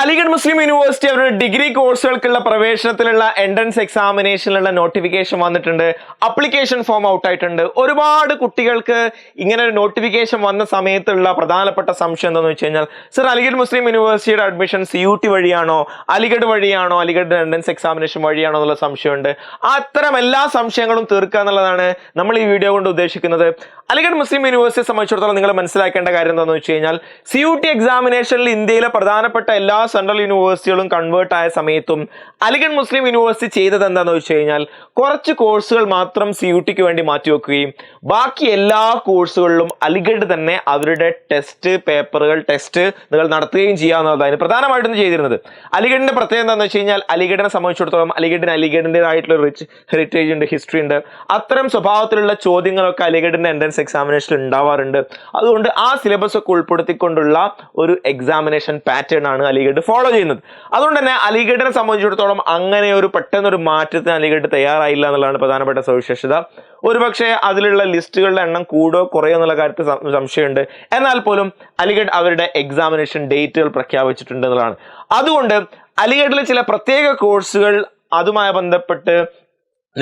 Aligarh Muslim university അവരുടെ degree കോഴ്സുകൾക്കുള്ള പ്രവേശനത്തിലുള്ള എൻട്രൻസ് എക്സാമിനേഷനിലുള്ള നോട്ടിഫിക്കേഷൻ വന്നിട്ടുണ്ട്. അപ്ലിക്കേഷൻ ഫോം ഔട്ട് ആയിട്ടുണ്ട്. ഒരുപാട് കുട്ടികൾക്ക് ഇങ്ങനെ ഒരു നോട്ടിഫിക്കേഷൻ വന്ന സമയത്തുള്ള പ്രധാനപ്പെട്ട സംശയം എന്താണെന്ന് വെച്ച് കഴിഞ്ഞാൽ സർ അലിഗഡ് മുസ്ലിം യൂണിവേഴ്സിറ്റിയുടെ അഡ്മിഷൻ സി യു ടി വഴിയാണോ? അലിഗഡ് വഴിയാണോ? അലിഗഡ് എൻട്രൻസ് എക്സാമിനേഷൻ വഴിയാണോ? എന്നുള്ള സംശയമുണ്ട്. അത്തരം എല്ലാ സംശയങ്ങളും തീർക്കുക എന്നുള്ളതാണ് നമ്മൾ ഈ വീഡിയോ കൊണ്ട് ഉദ്ദേശിക്കുന്നത്. അലിഗഡ് മുസ്ലിം യൂണിവേഴ്സിറ്റിയെ സംബന്ധിച്ചിടത്തോളം നിങ്ങൾ മനസ്സിലാക്കേണ്ട കാര്യം എന്താണെന്ന് വെച്ച് കഴിഞ്ഞാൽ സി യു ടി എക്സാമിനേഷനിൽ ഇന്ത്യയിലെ പ്രധാനപ്പെട്ട എല്ലാ സെൻട്രൽ യൂണിവേഴ്സിറ്റികളും കൺവേർട്ട് ആയ സമയത്തും അലിഗഡ് മുസ്ലിം യൂണിവേഴ്സിറ്റി ചെയ്തത് എന്താണെന്ന് വെച്ച് കഴിഞ്ഞാൽ കുറച്ച് കോഴ്സുകൾ മാത്രം സി യു ടിക്ക് വേണ്ടി മാറ്റിവെക്കുകയും ബാക്കി എല്ലാ കോഴ്സുകളിലും അലിഗഡ് തന്നെ അവരുടെ ടെസ്റ്റ് പേപ്പറുകൾ ടെസ്റ്റ് നിങ്ങൾ നടത്തുകയും ചെയ്യാവുന്നതാണ് പ്രധാനമായിട്ടും ചെയ്തിരുന്നത്. അലിഗഡിന്റെ പ്രത്യേകത എന്താണെന്ന് വെച്ച് കഴിഞ്ഞാൽ അലിഗഡിനെ സംബന്ധിച്ചിടത്തോളം അലിഗഡിന് അലിഗഡിന്റെതായിട്ടുള്ള റിച്ച് ഹെറിറ്റേജ് ഉണ്ട് ഹിസ്റ്ററി ഉണ്ട്. അത്തരം സ്വഭാവത്തിലുള്ള ചോദ്യങ്ങളൊക്കെ അലിഗഡിന്റെ എൻട്രൻസ് എക്സാമിനേഷനിൽ ഉണ്ടാവാറുണ്ട്. അതുകൊണ്ട് ആ സിലബസ് ഒക്കെ ഉൾപ്പെടുത്തിക്കൊണ്ടുള്ള ഒരു എക്സാമിനേഷൻ പാറ്റേൺ ആണ് അലിഗഡ് ഫോളോ ചെയ്യുന്നത്. അതുകൊണ്ട് തന്നെ അലിഗഡിനെ സംബന്ധിച്ചിടത്തോളം അങ്ങനെ ഒരു പെട്ടെന്നൊരു മാറ്റത്തിന് അലിഗഡ് തയ്യാറായില്ല എന്നുള്ളതാണ് പ്രധാനപ്പെട്ട സവിശേഷത. ഒരുപക്ഷെ അതിലുള്ള ലിസ്റ്റുകളുടെ എണ്ണം കൂടോ കുറയോ എന്നുള്ള കാര്യത്തിൽ സംശയമുണ്ട്. എന്നാൽ പോലും അലിഗഡ് അവരുടെ എക്സാമിനേഷൻ ഡേറ്റുകൾ പ്രഖ്യാപിച്ചിട്ടുണ്ട് എന്നുള്ളതാണ്. അതുകൊണ്ട് അലിഗഡിലെ ചില പ്രത്യേക കോഴ്സുകൾ അതുമായി ബന്ധപ്പെട്ട്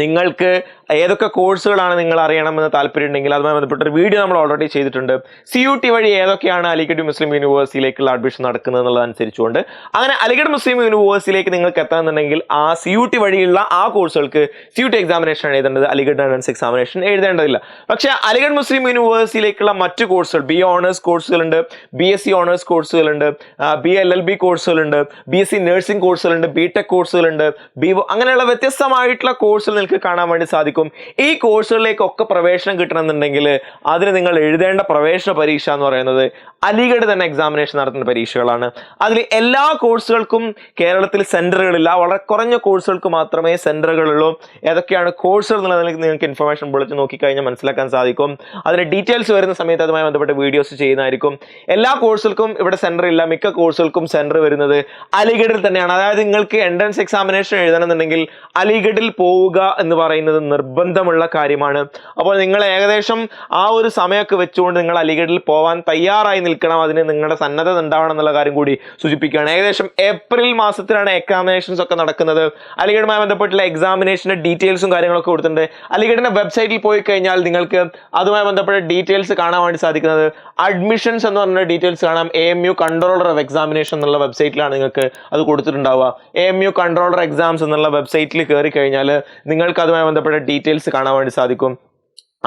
നിങ്ങൾക്ക് ഏതൊക്കെ കോഴ്സുകളാണ് നിങ്ങൾ അറിയണമെന്ന് താല്പര്യമുണ്ടെങ്കിൽ അതുമായി ബന്ധപ്പെട്ട ഒരു വീഡിയോ നമ്മൾ ഓൾറെഡി ചെയ്തിട്ടുണ്ട്. സി യു ടി വഴി ഏതൊക്കെയാണ് അലിഗഡ് മുസ്ലിം യൂണിവേഴ്സിറ്റിയിലേക്കുള്ള അഡ്മിഷൻ നടക്കുന്നത് എന്നുള്ളതനുസരിച്ചുകൊണ്ട് അങ്ങനെ അലിഗഡ് മുസ്ലിം യൂണിവേഴ്സിറ്റിയിലേക്ക് നിങ്ങൾക്ക് എത്തണമെന്നുണ്ടെങ്കിൽ ആ സി യു ടി വഴിയുള്ള ആ കോഴ്സുകൾക്ക് സി യു ടി എക്സാമിനേഷൻ എഴുതേണ്ടത് അലിഗഡ് എൻട്രൻസ് എക്സാമിനേഷൻ എഴുതേണ്ടതില്ല. പക്ഷേ അലിഗഡ് മുസ്ലിം യൂണിവേഴ്സിറ്റിയിലേക്കുള്ള മറ്റു കോഴ്സുകൾ ബി ഓണേഴ്സ് കോഴ്സുകളുണ്ട് ബി എസ് സി ഓണേഴ്സ് കോഴ്സുകളുണ്ട് ബി എൽ എൽ ബി കോഴ്സുകളുണ്ട് ബി എസ് സി നഴ്സിംഗ് കോഴ്സുകളുണ്ട് ബി ടെക് കോഴ്സുകളുണ്ട് ബി അങ്ങനെയുള്ള വ്യത്യസ്തമായിട്ടുള്ള കോഴ്സുകൾ നിങ്ങൾക്ക് കാണാൻ വേണ്ടി സാധിക്കും. ഈ കോഴ്സുകളിലേക്കൊക്കെ പ്രവേശനം കിട്ടണമെന്നുണ്ടെങ്കിൽ അതിന് നിങ്ങൾ എഴുതേണ്ട പ്രവേശന പരീക്ഷ എന്ന് പറയുന്നത് അലിഗഡ് തന്നെ എക്സാമിനേഷൻ നടത്തുന്ന പരീക്ഷകളാണ്. അതിൽ എല്ലാ കോഴ്സുകൾക്കും കേരളത്തിൽ സെന്ററുകളില്ല വളരെ കുറഞ്ഞ കോഴ്സുകൾക്ക് മാത്രമേ സെന്ററുകളുള്ളൂ ഏതൊക്കെയാണ് കോഴ്സുകൾ എന്നുള്ളതിൽ നിങ്ങൾക്ക് ഇൻഫർമേഷൻ വിളിച്ച് നോക്കിക്കഴിഞ്ഞാൽ മനസ്സിലാക്കാൻ സാധിക്കും. അതിന് ഡീറ്റെയിൽസ് വരുന്ന സമയത്ത് അതുമായി ബന്ധപ്പെട്ട വീഡിയോസ് ചെയ്യുന്നതായിരിക്കും. എല്ലാ കോഴ്സുകൾക്കും ഇവിടെ സെന്റർ ഇല്ല. മിക്ക കോഴ്സുകൾക്കും സെന്റർ വരുന്നത് അലിഗഡിൽ തന്നെയാണ്. അതായത് നിങ്ങൾക്ക് എൻട്രൻസ് എക്സാമിനേഷൻ എഴുതണമെന്നുണ്ടെങ്കിൽ അലിഗഡിൽ പോവുക എന്ന് പറയുന്നത് നിർബന്ധമുള്ള കാര്യമാണ്. അപ്പോൾ നിങ്ങൾ ഏകദേശം ആ ഒരു സമയമൊക്കെ വെച്ചുകൊണ്ട് നിങ്ങൾ അലിഗഡിൽ പോകാൻ തയ്യാറായി നിൽക്കണം. അതിന് നിങ്ങളുടെ സന്നദ്ധത ഉണ്ടാവണം എന്നുള്ള കാര്യം കൂടി സൂചിപ്പിക്കുകയാണ്. ഏകദേശം ഏപ്രിൽ മാസത്തിലാണ് എക്സാമിനേഷൻസ് ഒക്കെ നടക്കുന്നത്. അലിഗഡുമായി ബന്ധപ്പെട്ടുള്ള എക്സാമിനേഷന്റെ ഡീറ്റെയിൽസും കാര്യങ്ങളൊക്കെ കൊടുത്തിട്ടുണ്ട്. അലിഗഡിന്റെ വെബ്സൈറ്റിൽ പോയി കഴിഞ്ഞാൽ നിങ്ങൾക്ക് അതുമായി ബന്ധപ്പെട്ട ഡീറ്റെയിൽസ് കാണാൻ വേണ്ടി സാധിക്കുന്നത്. അഡ്മിഷൻസ് എന്ന് പറഞ്ഞ ഡീറ്റെയിൽസ് കാണാം. A M U controller of examination എന്നുള്ള വെബ്സൈറ്റിലാണ് നിങ്ങൾക്ക് അത് കൊടുത്തിട്ടുണ്ടാവുക. A M U controller exams എന്നുള്ള വെബ്സൈറ്റിൽ കയറി കഴിഞ്ഞാൽ നിങ്ങൾക്ക് അതുമായി ബന്ധപ്പെട്ട ഡീറ്റെയിൽസ് കാണാൻ വേണ്ടി സാധിക്കും.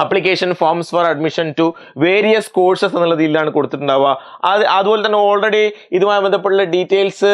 Application forms for admission to various courses എന്നുള്ള രീതിയിലാണ് കൊടുത്തിട്ടുണ്ടാവുക. അത് അതുപോലെ തന്നെ ഓൾറെഡി ഇതുമായി ബന്ധപ്പെട്ടുള്ള ഡീറ്റെയിൽസ്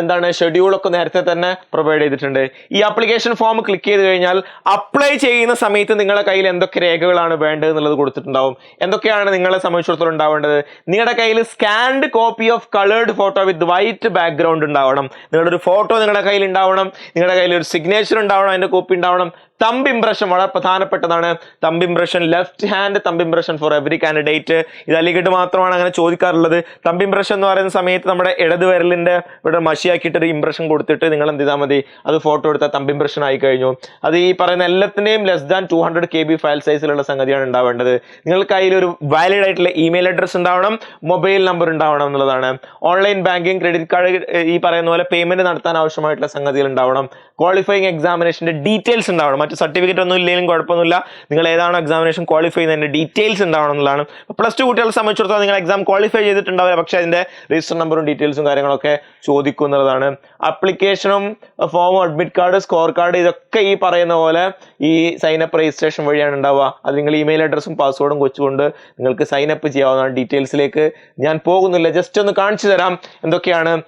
എന്താണ് ഷെഡ്യൂളൊക്കെ നേരത്തെ തന്നെ പ്രൊവൈഡ് ചെയ്തിട്ടുണ്ട്. ഈ അപ്ലിക്കേഷൻ ഫോം ക്ലിക്ക് ചെയ്ത് കഴിഞ്ഞാൽ അപ്ലൈ ചെയ്യുന്ന സമയത്ത് നിങ്ങളുടെ കയ്യിൽ എന്തൊക്കെ രേഖകളാണ് വേണ്ടത് എന്നുള്ളത് കൊടുത്തിട്ടുണ്ടാവും. എന്തൊക്കെയാണ് നിങ്ങളെ സംബന്ധിച്ചിടത്തോളം ഉണ്ടാവേണ്ടത്? നിങ്ങളുടെ കയ്യിൽ scanned copy of coloured photo with white background ഉണ്ടാവണം. നിങ്ങളുടെ ഒരു ഫോട്ടോ നിങ്ങളുടെ കയ്യിൽ ഉണ്ടാവണം. നിങ്ങളുടെ കയ്യിൽ ഒരു സിഗ്നേച്ചർ ഉണ്ടാവണം. അതിന്റെ കോപ്പി ഉണ്ടാവണം. തമ്പ് ഇംപ്രഷൻ വളരെ പ്രധാനപ്പെട്ടതാണ്. Thumb impression left hand thumb impression for every candidate ഇത് അലിഗഡ് മാത്രമാണ് അങ്ങനെ ചോദിക്കാറുള്ളത്. തമ്പ് ഇംപ്രഷൻ എന്ന് പറയുന്ന സമയത്ത് നമ്മുടെ ഇടത് വിരലിന്റെ ഇവിടെ മഷിയാക്കിയിട്ട് ഒരു ഇംപ്രഷൻ കൊടുത്തിട്ട് നിങ്ങൾ എന്ത് ചെയ്താൽ മതി അത് ഫോട്ടോ എടുത്താൽ തമ്പ് ഇംപ്രഷൻ ആയി കഴിഞ്ഞു. അത് ഈ പറയുന്ന എല്ലാത്തിന്റെയും less than two hundred K B file സൈസിലുള്ള സംഗതിയാണ് ഉണ്ടാവേണ്ടത്. നിങ്ങൾക്ക് കയ്യിൽ ഒരു വാലിഡ് ആയിട്ടുള്ള ഇമെയിൽ അഡ്രസ്സ് ഉണ്ടാവണം മൊബൈൽ നമ്പർ ഉണ്ടാവണം എന്നുള്ളതാണ്. ഓൺലൈൻ ബാങ്കിങ് ക്രെഡിറ്റ് കാർഡ് ഈ പറയുന്ന പോലെ പേയ്മെന്റ് നടത്താൻ ആവശ്യമായിട്ടുള്ള സംഗതികൾ ഉണ്ടാവണം. ക്വാളിഫയിങ് എക്സാമിനേഷന്റെ ഡീറ്റെയിൽസ് ഉണ്ടാവണം. മറ്റു സർട്ടിഫിക്കറ്റ് ഒന്നും ഇല്ലെങ്കിലും കുഴപ്പമൊന്നുമില്ല. നിങ്ങൾ ഏതാണോ എക്സാമിനേഷൻ ക്വാളിഫൈ ചെയ്യുന്നതിന്റെ ഡീറ്റെയിൽസ് എന്താണെന്നുള്ളതാണ്. പ്ലസ് ടു കുട്ടികളെ സംബന്ധിച്ചിടത്തോളം നിങ്ങൾ എക്സാം ക്വാളിഫൈ ചെയ്തിട്ടുണ്ടാവില്ല. പക്ഷേ അതിന്റെ രജിസ്റ്റർ നമ്പറും ഡീറ്റെയിൽസും കാര്യങ്ങളൊക്കെ ചോദിക്കുന്നതാണ്. അപ്ലിക്കേഷനും ഫോമും അഡ്മിറ്റ് കാർഡ് സ്കോർ കാർഡ് ഇതൊക്കെ ഈ പറയുന്ന പോലെ ഈ സൈനപ്പ് രജിസ്ട്രേഷൻ വഴിയാണ് ഉണ്ടാവുക. അത് നിങ്ങൾ ഇമെയിൽ അഡ്രസ്സും പാസ്വേഡും കൊച്ചുകൊണ്ട് നിങ്ങൾക്ക് സൈനപ്പ് ചെയ്യാവുന്നതാണ്. ഡീറ്റെയിൽസിലേക്ക് ഞാൻ പോകുന്നില്ല. ജസ്റ്റ് ഒന്ന് കാണിച്ചു തരാം. എന്തൊക്കെയാണ്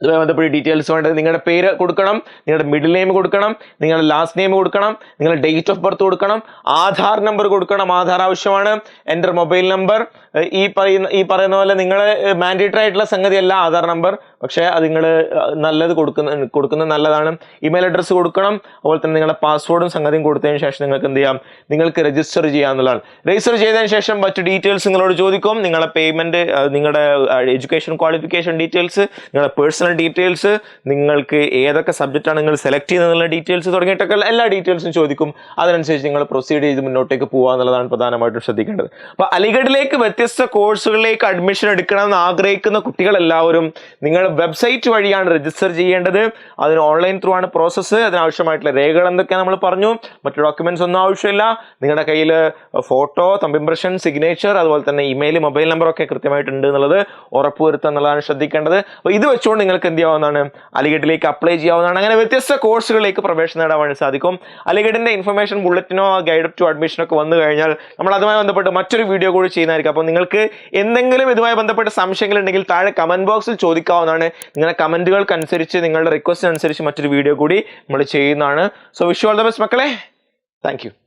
ഇതുമായി ബന്ധപ്പെട്ട് ഡീറ്റെയിൽസ് വേണ്ടത് നിങ്ങളുടെ പേര് കൊടുക്കണം നിങ്ങളുടെ മിഡിൽ നെയിം കൊടുക്കണം നിങ്ങളുടെ ലാസ്റ്റ് നെയിം കൊടുക്കണം നിങ്ങളുടെ ഡേറ്റ് ഓഫ് ബർത്ത് കൊടുക്കണം ആധാർ നമ്പർ കൊടുക്കണം ആധാർ ആവശ്യമാണ് എന്റെ മൊബൈൽ നമ്പർ ഈ പറയുന്ന ഈ പറയുന്ന പോലെ നിങ്ങളെ മാൻഡേറ്ററി ആയിട്ടുള്ള സംഗതിയല്ല ആധാർ നമ്പർ പക്ഷേ അത് നിങ്ങൾ നല്ലത് കൊടുക്കുന്ന കൊടുക്കുന്ന നല്ലതാണ്. ഇമെയിൽ അഡ്രസ്സ് കൊടുക്കണം അതുപോലെ തന്നെ നിങ്ങളുടെ പാസ്വേഡും സംഗതിയും കൊടുത്തതിന് ശേഷം നിങ്ങൾക്ക് എന്ത് ചെയ്യാം? നിങ്ങൾക്ക് രജിസ്റ്റർ ചെയ്യാവുന്നതാണ്. രജിസ്റ്റർ ചെയ്തതിന് ശേഷം മറ്റു ഡീറ്റെയിൽസ് നിങ്ങളോട് ചോദിക്കും. നിങ്ങളുടെ പേയ്മെന്റ് നിങ്ങളുടെ എഡ്യൂക്കേഷൻ ക്വാളിഫിക്കേഷൻ ഡീറ്റെയിൽസ് നിങ്ങളുടെ പേഴ്സണൽ ഡീറ്റെയിൽസ് നിങ്ങൾക്ക് ഏതൊക്കെ സബ്ജക്റ്റാണ് നിങ്ങൾ സെലക്ട് ചെയ്യുന്നതിനുള്ള ഡീറ്റെയിൽസ് തുടങ്ങിയിട്ടൊക്കെ എല്ലാ ഡീറ്റെയിൽസും ചോദിക്കും. അതിനനുസരിച്ച് നിങ്ങൾ പ്രൊസീഡ് ചെയ്ത് മുന്നോട്ടേക്ക് പോകുക എന്നുള്ളതാണ് പ്രധാനമായിട്ടും ശ്രദ്ധിക്കേണ്ടത്. അപ്പോൾ അലിഗഡിലേക്ക് വ്യത്യസ്ത കോഴ്സുകളിലേക്ക് അഡ്മിഷൻ എടുക്കണമെന്ന് ആഗ്രഹിക്കുന്ന കുട്ടികളെല്ലാവരും നിങ്ങൾ വെബ്സൈറ്റ് വഴിയാണ് രജിസ്റ്റർ ചെയ്യേണ്ടത്. അതിന് ഓൺലൈൻ ത്രൂ ആണ് പ്രോസസ്സ് അതിനാവശ്യമായിട്ടുള്ള രേഖകൾ എന്തൊക്കെയാണ് നമ്മൾ പറഞ്ഞു. മറ്റു ഡോക്യുമെന്റ്സ് ഒന്നും ആവശ്യമില്ല. നിങ്ങളുടെ കയ്യിൽ ഫോട്ടോ തമ്പിംപ്രഷൻ സിഗ്നേച്ചർ അതുപോലെ തന്നെ ഇമെയിൽ മൊബൈൽ നമ്പർ ഒക്കെ കൃത്യമായിട്ടുണ്ട് എന്നുള്ളത് ഉറപ്പുവരുത്തുക എന്നുള്ളതാണ് ശ്രദ്ധിക്കേണ്ടത്. അപ്പോൾ ഇത് വെച്ചുകൊണ്ട് നിങ്ങൾക്ക് എന്ത് ചെയ്യാവുന്നതാണ്? അലിഗഡിലേക്ക് അപ്ലൈ ചെയ്യാവുന്നതാണ്. അങ്ങനെ വ്യത്യസ്ത കോഴ്സുകളിലേക്ക് പ്രവേശനം നേടാൻ വേണ്ടി സാധിക്കും. അലിഗഡിന്റെ ഇൻഫർമേഷൻ ബുള്ളറ്റിനോ ഗൈഡ് ടു അഡ്മിഷനോ ഒക്കെ വന്നു കഴിഞ്ഞാൽ നമ്മൾ അതുമായി ബന്ധപ്പെട്ട് മറ്റൊരു വീഡിയോ കൂടി ചെയ്യുന്നതായിരിക്കും. അപ്പോൾ നിങ്ങൾക്ക് എന്തെങ്കിലും ഇതുമായി ബന്ധപ്പെട്ട സംശയങ്ങൾ ഉണ്ടെങ്കിൽ താഴെ കമന്റ് ബോക്സിൽ ചോദിക്കാവുന്നതാണ്. നിങ്ങളുടെ കമന്റുകൾക്ക് അനുസരിച്ച് നിങ്ങളുടെ റിക്വസ്റ്റ് അനുസരിച്ച് മറ്റൊരു വീഡിയോ കൂടി നമ്മൾ ചെയ്യുന്നതാണ്. So wish all the best മക്കളെ. താങ്ക്